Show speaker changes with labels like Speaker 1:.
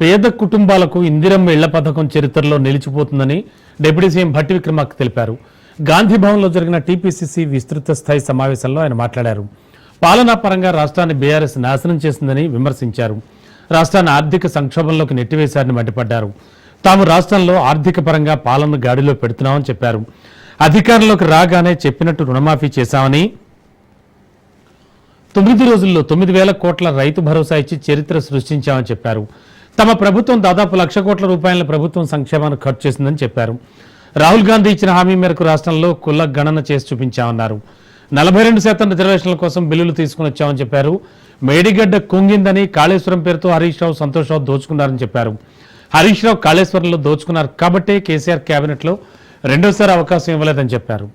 Speaker 1: పేద కుటుంబాలకు ఇందిరమ్మ ఇళ్ళ పథకం చరిత్రలో నిలిచిపోతుందని డిప్యూటీ సీఎం భట్టి విక్రమార్క తెలిపారు. గాంధీ భవన్లో జరిగిన టీపీసీసీ విస్తృత స్థాయి సమావేశంలో ఆయన మాట్లాడారు. పాలనా పరంగా రాష్ట్రాన్ని బీఆర్ఎస్ నాశనం చేసిందని విమర్శించారు. రాష్ట్రాన్ని ఆర్థిక సంక్షోభంలోకి నెట్టివేశారని మండిపడ్డారు. తాము రాష్ట్రంలో ఆర్థిక పరంగా పాలన గాడిలో పెడుతున్నామని చెప్పారు. అధికారంలోకి రాగానే చెప్పినట్టు రుణమాఫీ చేశామని తొమ్మిది రోజుల్లో తొమ్మిది వేల కోట్ల రైతు భరోసా ఇచ్చి చరిత్ర సృష్టించామని చెప్పారు. తమ ప్రభుత్వం దాదాపు లక్ష కోట్ల రూపాయల ప్రభుత్వం సంక్షేమానికి ఖర్చు చేసిందని చెప్పారు. రాహుల్ గాంధీ ఇచ్చిన హామీ మేరకు రాష్ట్రంలో కుల గణన చేసి చూపించామన్నారు. నలభై రెండు శాతం రిజర్వేషన్ల కోసం బిల్లులు తీసుకుని వచ్చామని చెప్పారు. మేడిగడ్డ కుంగిందని కాళేశ్వరం పేరుతో హరీష్ రావు సంతోష్ రావు దోచుకున్నారని చెప్పారు. హరీష్ రావు కాళేశ్వరంలో దోచుకున్నారు కాబట్టే కేసీఆర్ కేబినెట్లో రెండోసారి అవకాశం ఇవ్వలేదని చెప్పారు.